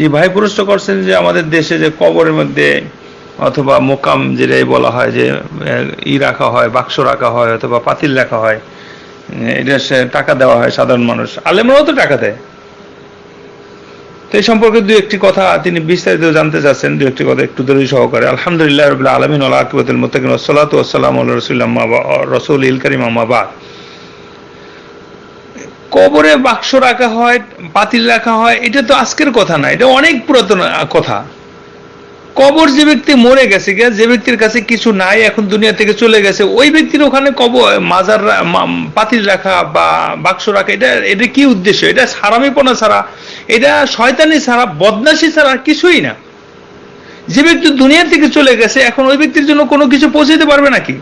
জি ভাই প্রশ্ন করছেন যে আমাদের দেশে যে কবরের মধ্যে অথবা মোকাম যেটাই বলা হয় যে ই রাখা হয়, বাক্স রাখা হয় অথবা পাতিল রাখা হয় এটা টাকা দেওয়া হয় সাধারণ মানুষ। আলেমরাও তো টাকা দেয়। তো এই সম্পর্কে দু একটি কথা তিনি বিস্তারিত জানতে চাচ্ছেন, দু একটি কথা একটু দূরই সহকারে। আলহামদুলিল্লাহ রবিল্লা আলমিন আল্লাহ আকবতুল মুতাকিন ওসলাত ওসালাম রসুল্লাহ রসুল ইল করিম আম্মাবাদ কবরে বাক্স রাখা হয় পাতিল রাখা হয়, এটা তো আজকের কথা না, এটা অনেক পুরাতন কথা। কবর যে ব্যক্তি মরে গেছে যে ব্যক্তির কাছে কিছু নাই, এখন দুনিয়া থেকে চলে গেছে, ওই ব্যক্তির ওখানে কবর, মাজার পাতিল রাখা বা বাক্স রাখা, এটা এটা কি উদ্দেশ্য? এটা সারামিপনা ছাড়া, এটা শয়তানি ছাড়া বদনাশি ছাড়া কিছুই না। যে ব্যক্তি দুনিয়া থেকে চলে গেছে, এখন ওই ব্যক্তির জন্য কোনো কিছু পৌঁছাতে পারবে নাকি?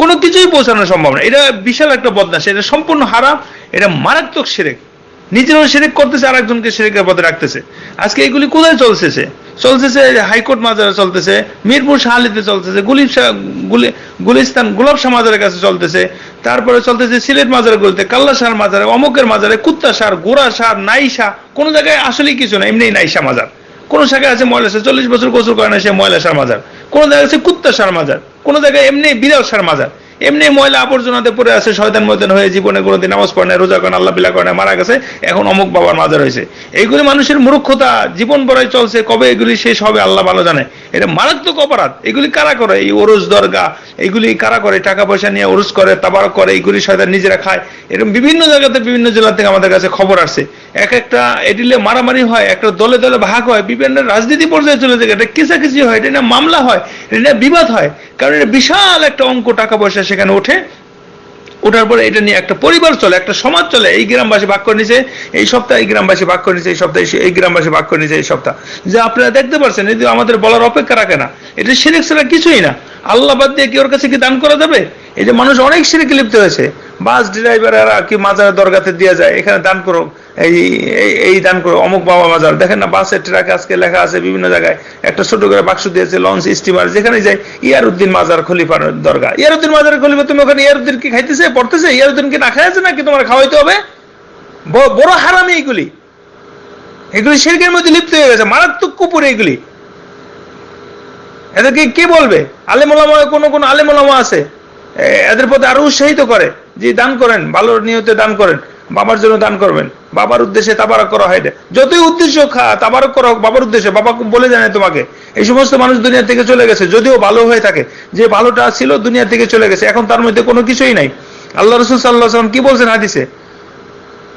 কোনো কিছুই পৌঁছানো সম্ভব না। এটা বিশাল একটা বদনাশ এটা সম্পূর্ণ হারাম, এটা মারাত্মক সেরেক নিজেরও সেরেক করতেছে আর একজনকে সেরেকের পথে রাখতেছে। আজকে এগুলি কোথায় চলতেছে? চলতেছে হাইকোর্ট মাজারে চলতেছে, মিরপুর শাহালিতে চলতেছে, গুলিব গুলি গুলিস্তান, গোলাপ শাহ মাজারের কাছে চলতেছে, তারপরে চলতেছে সিলেট মাজারে গুলিতে, কাল্লা শাহ মাজারে, অমুকের মাজারে, কুত্তা সার গোড়া সার নাইশা কোনো জায়গায় আসলেই কিছু না, এমনি নাইশা মাজার। কোন শাখায় আছে ময়লা সার চল্লিশ বছর গোসল করে না সে ময়লা সার মাজার। কোন জায়গায় আছে কুত্তা সার মাজার। কোন জায়গায় এমনি বিড়াল সার মাজার। এমনি ময়লা আবর্জনাতে পড়ে আছে, শয়তান ময়দান হয়ে জীবনে কোনোদিন নামাজ পড়ে না রোজা করে আল্লাহ বিলা করে মারা গেছে, এখন অমুক বাবার মাজার হয়েছে। এইগুলি মানুষের মূর্খতা, জীবন বড়াই চলছে, কবে এগুলি শেষ হবে আল্লাহ ভালো জানে। এটা মারাত্মক অপরাধ। এগুলি কারা করে? এই ওরস দরগা, এগুলি কারা করে? টাকা পয়সা নিয়ে ওরস করে তাবার করে, এগুলি শয়তান নিজেরা খায়। এরকম বিভিন্ন জায়গাতে, বিভিন্ন জেলা থেকে আমাদের কাছে খবর আসছে। এক একটা এটিলে মারামারি হয়, একটা দলে দলে ভাগ হয়, বিভিন্ন রাজনীতি পর্যায়ে চলে যায়, এটা কিসাকিসি হয়, এটা মামলা হয়, এটা বিবাদ হয়। কারণ এটা বিশাল একটা অঙ্ক টাকা পয়সা সেখানে ওঠে। ওঠার পরে এটা নিয়ে একটা পরিবার চলে, একটা সমাজ চলে। এই গ্রামবাসী ভাগ করে নিছে, এই সপ্তাহ এই গ্রামবাসী ভাগ করে নিছে, এই সপ্তাহে এই গ্রামবাসী ভাগ করে নিছে, এই সপ্তাহ। যে আপনারা দেখতে পারছেন, এই আমাদের বলার অপেক্ষা রাখে না। এটা সিরেক ছাড়া কিছুই না। আল্লাহ বাদ দিয়ে কি ওর কাছে কি দান করা যাবে? এই যে মানুষ অনেক সিরেকে লিপ্ত হয়েছে। বাস ড্রাইভাররা কি মাজার দরগাতে দিয়ে যায়? এখানে দান করো। এই, এই- দান করো। অমুক বাবা মাজার। দেখেন না, বাসের ট্রাকে আজকে লেখা আছে বিভিন্ন জায়গায়। একটা ছোট করে বাক্স দিয়েছে লঞ্চ স্টিমার যেখানে যায় ইয়ারউদ্দিন মাজার খলিফার দরগা। ইয়ারউদ্দিন মাজার খলিফা, তুমি ওখানে ইয়ারউদ্দিন কি খাইতেছে, পড়তেছে? ইয়ারউদ্দিন কি না খাই আছে নাকি তোমার খাওয়াইতে হবে? বড় হারামি এইগুলি এগুলি শিরকের মধ্যে লিপ্ত হয়ে গেছে। মারাত্মক কুপুর এইগুলি এদেরকে কে বলবে? আলেমোলামা কোনো কোনো আলেমোলামা আছে? এদের প্রতি আরও উৎসাহিত করে। যে দান করেন ভালো নিয়তে দান করেন, বাবার জন্য দান করবেন। বাবার উদ্দেশ্যে তাবারক করা হয় এটা। যতই উদ্দেশ্য খা তাবারক করা হোক, বাবার উদ্দেশ্যে, বাবা বলে জানে তোমাকে, এই সমস্ত মানুষ দুনিয়া থেকে চলে গেছে, যদিও ভালো হয়ে থাকে, যে ভালোটা ছিল দুনিয়া থেকে চলে গেছে, এখন তার মধ্যে কোনো কিছুই নাই। আল্লাহ রসুল সাল্লাহ সাল্লাম কি বলছেন হাদিসে?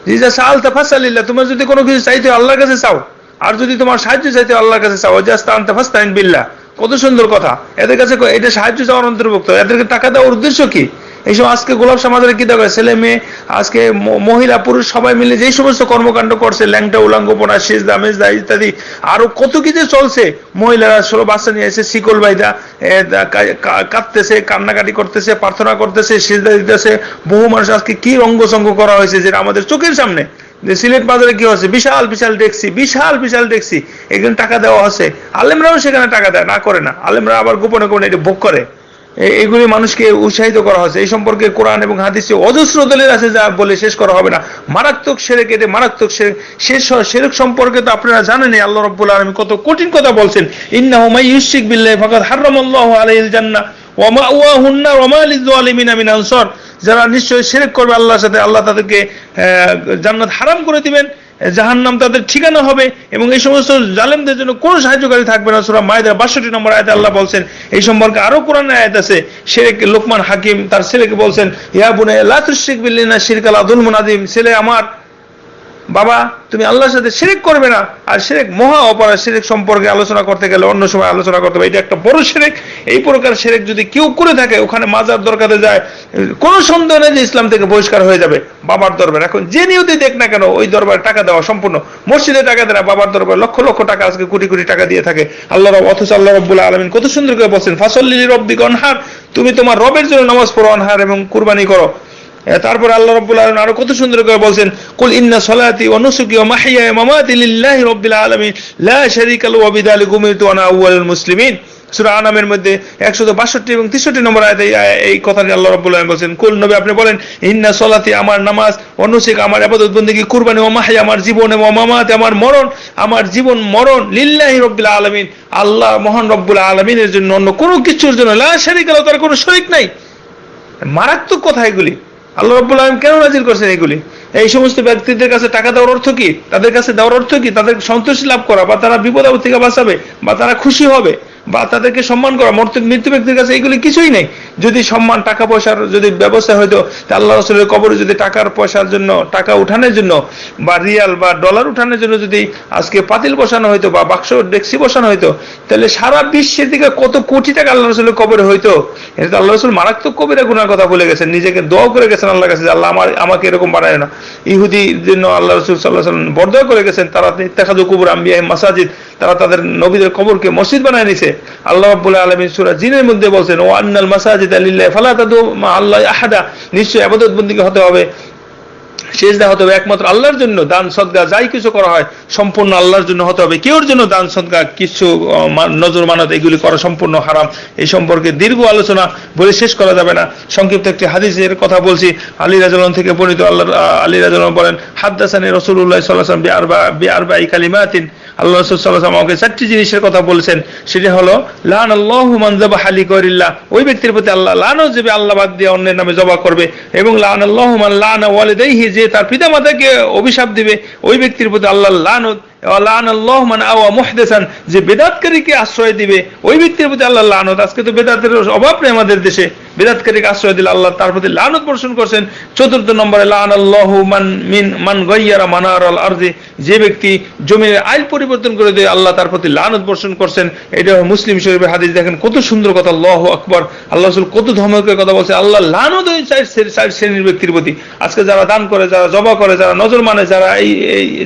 জিজা সাল তাফাসালিল্লাহ তোমার যদি কোনো কিছু চাইতে আল্লাহর কাছে চাও, আর যদি তোমার সাহায্য চাইতে আল্লাহর কাছে চাও জাস্তান তাফাস্তাইন বিল্লাহ কত সুন্দর কথা। এদের কাছে এটা সাহায্য চাওয়ার অন্তর্ভুক্ত এদেরকে টাকা দেওয়ার উদ্দেশ্য কি? এইসব আজকে গোলাপ সমাজের কি দেবে ছেলে মেয়ে, আজকে মহিলা, পুরুষ সবাই মিলে যেই সমস্ত কর্মকাণ্ড করছে, ল্যাংটা উলাঙ্গপনা সেজদা, মেজদা ইত্যাদি, আরও কত কি যে চলছে, মহিলারা ষোলো বাচ্চা নিয়ে এসে শিকল বাইদা দা- কাঁদতেছে, কান্নাকাটি করতেছে, প্রার্থনা করতেছে, সেজদা দিতেছে, বহু মানুষ আজকে কি অঙ্গসঙ্গ করা হয়েছে যেটা আমাদের চোখের সামনে? যে সিলেট বাজারে কি হচ্ছে? বিশাল বিশাল ডেক্সি বিশাল বিশাল ডেক্সি এখানে টাকা দেওয়া হচ্ছে। আলেমরাও সেখানে টাকা দেয়, না করে না। আলেমরা আবার গোপনে গোপনে এটা ভোগ করে। এগুলি মানুষকে উৎসাহিত করা হচ্ছে এই সম্পর্কে কোরআন এবং হাদিসে অজস্র দলের আছে যা বলে শেষ করা হবে না। মারাত্মক সেরেক এতে মারাত্মক সেরেক শেষ সেরেক সম্পর্কে তো আপনারা জানেনই, আল্লাহ রব্বুল আলমী কত কঠিন কথা বলছেন। ইন্না হুমাই ইউসিক বিল্লাহ ফাকাদ হারামাল্লাহু আলাইহিল জান্নাহ ওয়া মাওয়াহুন নার ওয়া মা লিয-যালিমিনা মিন আনসার। যারা নিশ্চয়ই শিরক করবে আল্লাহর সাথে, আল্লাহ তাদেরকে জান্নাত হারাম করে দিবেন। জাহান্নাম তাদের ঠিকানা হবে এবং এই সমস্ত জালেমদের জন্য কোন সাহায্যকারী থাকবে না। সুরা মায়েদের 62 নম্বর আয়তে আল্লাহ বলছেন, এই সম্পর্কে আরও কোরআন আয়াত আছে। সেরেক লোকমান হাকিম তার ছেলেকে বলছেন, ইয়া লাতুশিক বিল্লাহি শিরকাল আদুল মুনাদিম ছেলে আমার বাবা, তুমি আল্লাহর সাথে শিরিক করবে না। আর শিরিক মহা অপরাধ, শিরিক সম্পর্কে আলোচনা করতে গেলে অন্য সময় আলোচনা করতে হবে। এটা একটা বড় শিরিক। এই প্রকার শিরিক যদি কেউ করে থাকে, ওখানে মাজার দরকারে যায়, কোনো সন্দেহ নেই যে ইসলাম থেকে বহিষ্কার হয়ে যাবে বাবার দরবার। এখন যে নিয়তে দেখ না কেন, ওই দরবারে টাকা দেওয়া সম্পূর্ণ। মসজিদে টাকা দেয় বাবার দরবার লক্ষ লক্ষ টাকা আজকে কোটি কোটি টাকা দিয়ে থাকে। আল্লাহ রব, অথচ আল্লাহ রব্বুল আলমিন কত সুন্দর করে বলছেন, ফাসল্লি রব্বিক অনহার। তুমি তোমার রবের জন্য নামাজ পড়ো অনহার এবং কুরবানি করো। তারপর আল্লাহ রাব্বুল আলামিন আরও কত সুন্দর করে বলছেন, কুল ইন্না সালাতি ওয়া নুসুকি ওয়া মাহইয়ায়া মামাতি লিল্লাহি রাব্বিল আলামিন, লা শারীকা লাহু ওয়া বিযালিকা উমিরতু আনা আউওয়ালুল মুসলিমিন সুরা আনামের মধ্যে একশত বাষট্টি এবং তেষট্টি নম্বর আয়াতে এই কথাটি আল্লাহ রাব্বুল আলামিন বলছেন, কুল নবী, আপনি বলেন, ইন্না সলাতি আমার নামাজ অনুসিক আমার আবাদত বন্দেগী, কুরবানি ও মাহাই আমার জীবন এবং মামাত আমার মরণ, আমার জীবন মরণ লিল্লাহি রব্বিল আলামিন। আল্লাহ মহান রব্বুল আলামিনের জন্য অন্য কোনো কিছুর জন্য লা শারিকা তার কোনো শরীক নাই। মারাত্মক কথা এগুলি। আল্লাহ রব্বুল আলম কেন নাজিল করছেন এগুলি? এই সমস্ত ব্যক্তিদের কাছে টাকা দেওয়ার অর্থ কি? তাদের কাছে দেওয়ার অর্থ কি? তাদের সন্তোষ লাভ করা বা তারা বিপদ থেকে বাঁচাবে বা তারা খুশি হবে? বা তাদেরকে সম্মান করা মৃত্যু ব্যক্তির কাছে এগুলি কিছুই নেই। যদি সম্মান, টাকা পয়সার যদি ব্যবস্থা হইতো, তা আল্লাহ রসুলের কবরে যদি টাকার পয়সার জন্য, টাকা উঠানোর জন্য বা রিয়াল বা ডলার উঠানোর জন্য যদি আজকে পাতিল বসানো হইতো বা বাক্স ডেক্সি বসানো হইতো, তাহলে সারা বিশ্বের দিকে কত কোটি টাকা আল্লাহ রসুলের কবরে হইতো। এটা আল্লাহ রসুল মারাত্মক কবিরা গুনার কথা বলে গেছেন, নিজেকে দোয়া করে গেছেন আল্লাহ কাছে আল্লাহ আমার, আমাকে এরকম বানায় না। ইহুদির জন্য আল্লাহ রসুল সাল্লাহ সাল্লাম বরদয় করে গেছেন, তারা ইত্তেখাদু কুবুর আম্বিয়া মাসাজিদ তারা তাদের নবীদের কবরকে মসজিদ বানায় নিছে। আল্লাহ রাব্বুল আলামিন সূরা জিনের মধ্যে বলছেন ও আন্নাল মাসাজিদ লিল্লাহি, ফালা তাদু মা আল্লাহ আহাদা। নিশ্চয় ইবাদত বন্দিকে হতে হবে, সেজদা হতে হবে একমাত্র আল্লাহর জন্য, দান, সদগা, যাই কিছু করা হয়, সম্পূর্ণ আল্লাহর জন্য হতে হবে। কেউর জন্য দান, সদগা, কিছু নজর মানত এগুলি করা সম্পূর্ণ হারাম, এই সম্পর্কে দীর্ঘ আলোচনা বলে শেষ করা যাবে না। সংক্ষিপ্ত একটি হাদিসের কথা বলছি, আলী রাজন থেকে পরিণত আল্লাহ আলী রাজন বলেন, হাদ্দাসানি রসুল্লাহ সাল্লাম বিআরবা বিআরবা কালিমাতিন। আল্লাহ রসুল্লাহ আমাকে চারটি জিনিসের কথা বলেছেন। সেটি হলো লান আল্লাহ মানজাবা হালি করিল্লা ওই ব্যক্তির প্রতি আল্লাহ লানও যাবে আল্লাহ বাদ দিয়ে অন্যের নামে জবা করবে এবং লান আল্লাহ মান লান ওয়ালিদাইহি যে তার পিতা মাতাকে অভিশাপ দিবে, ওই ব্যক্তির প্রতি আল্লাহ লানত যে বেদাতকারীকে আশ্রয় দিবে, ওই ব্যক্তির প্রতি আল্লাহ লানত। আজকে তো বেদাতের অভাব নেই আমাদের দেশে। বেদাতকারীকে আশ্রয় দিলে আল্লাহ তার প্রতি লানত বর্ষণ করছেন। চতুর্থ নম্বরে লান আল্লাহ মান, মিন মান মানার আল যে ব্যক্তি জমির আইল পরিবর্তন করে দেয়, আল্লাহ তার প্রতি লানত বর্ষণ করছেন। এটা মুসলিম শরীফের হাদিস। দেখেন কত সুন্দর কথা, আল্লাহ আকবর। আল্লাহ রসুল কত ধমকের কথা বলছে। আল্লাহ লানত ওই চার শ্রেণির ব্যক্তির প্রতি। আজকে যারা দান করে, যারা জবা করে, যারা নজর মানে যারা এই,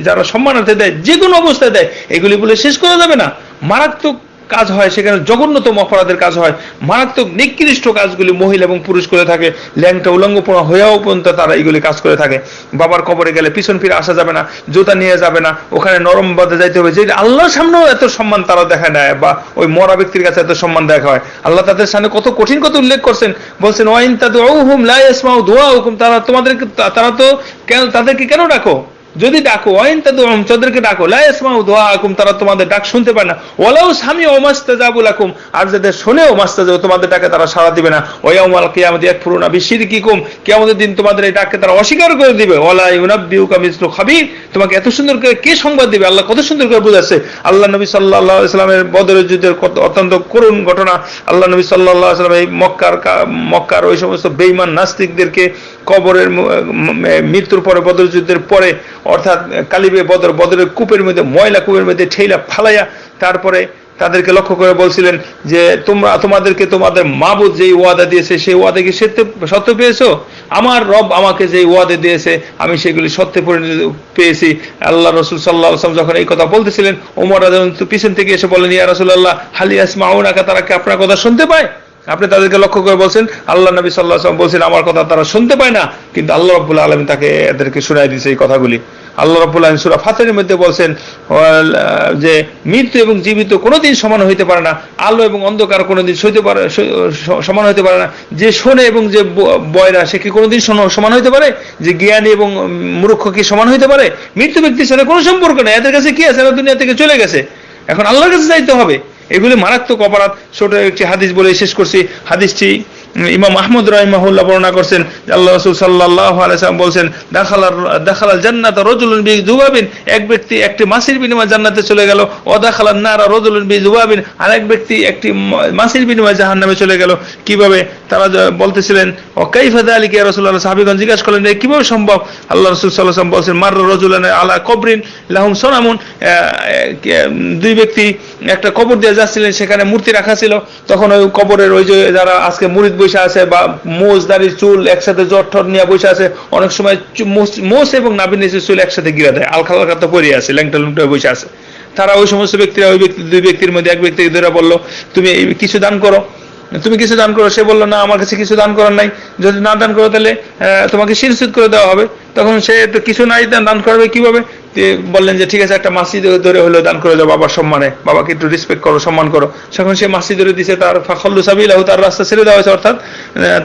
যারা সম্মানার্থে দেয়, যে কোনো অবস্থায় দেয়, এগুলি বলে শেষ করা যাবে না। মারাত্মক কাজ হয় সেখানে, জঘন্যতম অপরাধের কাজ হয়। মারাত্মক নিকৃষ্ট কাজগুলি মহিলা এবং পুরুষ করে থাকে। ল্যাংটা উলঙ্গপনা হয়েও পর্যন্ত তারা এইগুলি কাজ করে থাকে। বাবার কবরে গেলে পিছন ফিরে আসা যাবে না, জুতা নিয়ে যাবে না, ওখানে নরম বাদে যাইতে হবে। যে আল্লাহর সামনেও এত সম্মান তারা দেখা নেয়, বা ওই মরা ব্যক্তির কাছে এত সম্মান দেখা হয়। আল্লাহ তাদের সামনে কত কঠিন কথা উল্লেখ করছেন। বলছেন, ওয়াইন তাদু হুম লা ইয়াসমাউ দুআ হুকুম তারা তোমাদেরকে, তারা তো কেন, তাদেরকে কেন ডাকো? যদি ডাকো, ওয়াইন তাদু তাদেরকে ডাকো, লা ইয়াসমাউ দুআ তারা তোমাদের ডাক শুনতে পায় না। ওয়ালাউ সামি ও মাস্তাজাবুল আকুম আর যাদের শোনেও মাস্তাজাবু তোমাদের ডাকে, তারা সাড়া দিবে না। ওয়াউমাল কিয়ামতি ইয়াকফুরুনা বিশিরকিকুম, কিয়ামতের দিন তোমাদের এই ডাককে তারা অস্বীকার করে দিবে। ওয়ালা ইউনাব্বিউকা মিসলু খাবির তোমাকে এত সুন্দর করে কে সংবাদ দিবে? আল্লাহ কত সুন্দর করে বুঝাচ্ছে। আল্লাহ নবী সাল্লাল্লাহু আলাইহি সাল্লামের বদরের যুদ্ধের কত অত্যন্ত করুণ ঘটনা। আল্লাহ নবী সাল্লাল্লাহু আলাইহি সাল্লাম এই মক্কার মক্কার ওই সমস্ত বেঈমান নাস্তিকদেরকে কবরের মৃত্যুর পরে, বদর যুদ্ধের পরে অর্থাৎ কালিবে বদর, বদরের কূপের মধ্যে, ময়লা কূপের মধ্যে ঠেলা ফালাইয়া তারপরে তাদেরকে লক্ষ্য করে বলছিলেন যে, তোমরা, তোমাদেরকে তোমাদের মাবুদ যেই ওয়াদা দিয়েছে, সেই ওয়াদা কি সত্য সত্য পেয়েছ? আমার রব আমাকে যেই ওয়াদে দিয়েছে, আমি সেগুলি সত্যে পরিণত পেয়েছি। আল্লাহ রসুল সাল্লাহ আসলাম যখন এই কথা বলতেছিলেন ওমর পিছন থেকে এসে বলেন ইয়া রাসূলুল্লাহ, হালি আসমা তারা কি আপনার কথা শুনতে পায়? আপনি তাদেরকে লক্ষ্য করে বলছেন, আল্লাহ নবী সাল্লাহ বলছেন, আমার কথা তারা শুনতে পায় না। কিন্তু আল্লাহ রব্বুল আলমী তাকে এদেরকে শোনাই দিয়েছে এই কথাগুলি। আল্লাহ রব্বুল আলম সুরা ফাতের মধ্যে বলছেন যে মৃত্যু এবং জীবিত কোনোদিন সমান হইতে পারে না। আলো এবং অন্ধকার কোনোদিন সইতে পারে সমান হইতে পারে না। যে শোনে এবং যে বয়রা, সে কি কোনোদিন সমান হইতে পারে? যে জ্ঞানী এবং মূর্খ কি সমান হইতে পারে? মৃত্যু ব্যক্তির সাথে কোনো সম্পর্ক নেই। এদের কাছে কি আছে? এরা দুনিয়া থেকে চলে গেছে। এখন আল্লাহর কাছে যাইতে হবে। এগুলি মারাত্মক অপরাধ। ছোট একটি হাদিস বলে শেষ করছি। হাদিসটি ইমাম আহমদ রাহিমাহুল্লাহ বর্ণনা করছেন আল্লাহ রসুল সাল্লাহ আলাইসাল্লাম বলছেন, দেখালার, দেখালাল জান্নাত রজুলুন বি জুবাবিন এক ব্যক্তি একটি মাসির বিনিময় জান্নাতে চলে গেল। ও দেখালার নারা রজুলুন বি জুবাবিন আরেক ব্যক্তি একটি মাসির বিনিময়ে জাহান্নামে চলে গেল। কীভাবে? তারা বলতেছিলেন, ও কাইফাদা আলী কে রসুল্লাহ সাহাবিগঞ্জ জিজ্ঞাসা করলেন, "এ কীভাবে সম্ভব? আল্লাহ রসুল সাল্লাহ সাল্লাম বলছেন মার রজুলান আলা কবরিন লাহুম সোনামুন দুই ব্যক্তি একটা কবর দিয়ে যাচ্ছিলেন, সেখানে মূর্তি রাখা ছিল। তখন ওই কবরের ওই যে যারা আজকে মুরিদ বসে আছে বা মোজ দাড়ি, চুল একসাথে জট ঠট নিয়ে বসে আছে, অনেক সময় মোচ এবং নাবিন নিচে চুল একসাথে গিরা দেয় আলখা আলখা তো পরে আছে, ল্যাংটা লুংটা বসে আছে। তারা ওই সমস্ত ব্যক্তিরা, ওই ব্যক্তি, দুই ব্যক্তির মধ্যে এক ব্যক্তিকে ধরে বলল, তুমি কিছু দান করো। তুমি কিছু দান করো, সে বলল, না, আমার কাছে কিছু দান করার নাই। যদি না দান করো তাহলে তোমাকে শিরসুদ করে দেওয়া হবে। তখন সে তো কিছু নাই দান করবে কীভাবে? বললেন যে, ঠিক আছে, একটা মাসি ধরে হলো, দান করে দাও বাবার সম্মানে। বাবাকে একটু রেসপেক্ট করো, সম্মান করো। তখন সে মাসি ধরে দিয়েছে তার ফাখল্লু সাবিলাহ, তার রাস্তা ছেড়ে দেওয়া হয়েছে, অর্থাৎ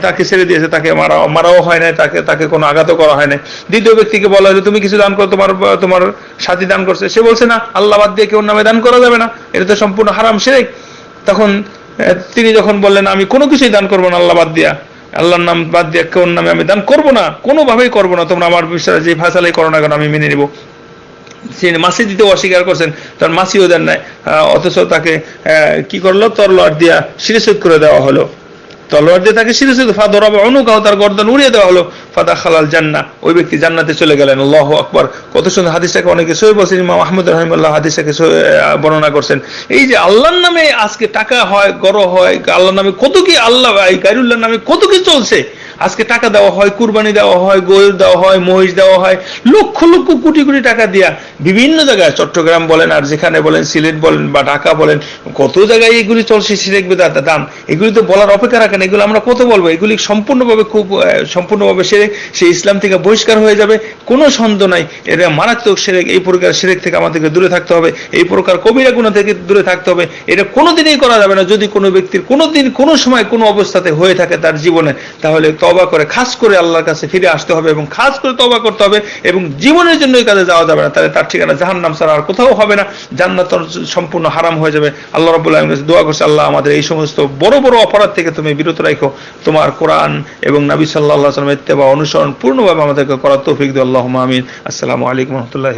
তাকে ছেড়ে দিয়েছে, তাকে মারা, মারাও হয় নাই, তাকে তাকে কোনো আঘাতও করা হয় নাই। দ্বিতীয় ব্যক্তিকে বলা হয়েছে, তুমি কিছু দান করো, তোমার তোমার সাথী দান করছে। সে বলছে, না, আল্লাহ বাদ দিয়ে কেউ নামে দান করা যাবে না। এটা তো সম্পূর্ণ হারাম সেরেক তখন তিনি যখন বললেন, আমি কোনো কিছুই দান করব না, আল্লাহ বাদ দিয়া। আল্লাহর নাম বাদ দিয়া কোন নামে আমি দান করব না, কোনোভাবেই করব না। তোমরা আমার বিশ্বাস যে ফাঁসালাই করো না কেন, আমি মেনে নিব। তিনি মাসি দিতে অস্বীকার করছেন, তার মাসিও দেন নাই। অথচ তাকে কি করল? তরলার দিয়া শিরসুদ করে দেওয়া হলো। তলোয়ার দিয়ে তাকে শিরসুদ ফা ধরাবে অনুকাহ তার গর্দন উড়িয়ে দেওয়া হলো। ফাদা খালাল জান্না ওই ব্যক্তি জান্নাতে চলে গেলেন। আল্লাহ আকবর। কত সুন্দর হাদিসটাকে অনেকে সই বলছেন, ইমাম আহমদ রহিমুল্লাহ হাদিসটাকে বর্ণনা করছেন। এই যে আল্লাহর নামে আজকে টাকা হয় গড় হয়, আল্লাহর নামে কত কি আল্লাহ, এই গাইরুল্লাহর নামে কত কি চলছে? আজকে টাকা দেওয়া হয়, কুরবানি দেওয়া হয়, গরু দেওয়া হয়, মহিষ দেওয়া হয়, লক্ষ লক্ষ কোটি কোটি টাকা দিয়া বিভিন্ন জায়গায় চট্টগ্রাম বলেন আর যেখানে বলেন, সিলেট বলেন বা ঢাকা বলেন, কত জায়গায় এগুলি চলছে বেদাত দান এগুলি তো বলার অপেক্ষা রাখেন এগুলো আমরা কত বলব? এগুলি সম্পূর্ণভাবে খুব সম্পূর্ণভাবে সেরেক সে ইসলাম থেকে বহিষ্কার হয়ে যাবে। কোনো সন্দেহ নাই এর মারাত্মক সেরেক এই প্রকার সেরেক থেকে আমাদেরকে দূরে থাকতে হবে। এই প্রকার কবিরা গুণা থেকে দূরে থাকতে হবে। এটা কোনোদিনই করা যাবে না। যদি কোনো ব্যক্তির কোনোদিন, কোনো সময় কোনো অবস্থাতে হয়ে থাকে তার জীবনে, তাহলে তবা করে, খাস করে আল্লাহর কাছে ফিরে আসতে হবে এবং খাস করে তবা করতে হবে এবং জীবনের জন্য এই কাজে যাওয়া যাবে না। তাহলে তার ঠিকানা জাহান নাম ছাড়া আর কোথাও হবে না। জান্নাত সম্পূর্ণ হারাম হয়ে যাবে। আল্লাহ আলামিনের দোয়া করছে, আল্লাহ আমাদের এই সমস্ত বড় বড় অপরাধ থেকে তুমি বিরত রাখো। তোমার কোরআন এবং নাবি সাল্লাহ আলাইহি তেবা অনুসরণ পূর্ণভাবে আমাদেরকে করার তৌফিক দিয়ে আল্লাহ আমিন। আসসালামু আলাইকুম রহমতুল্লাহ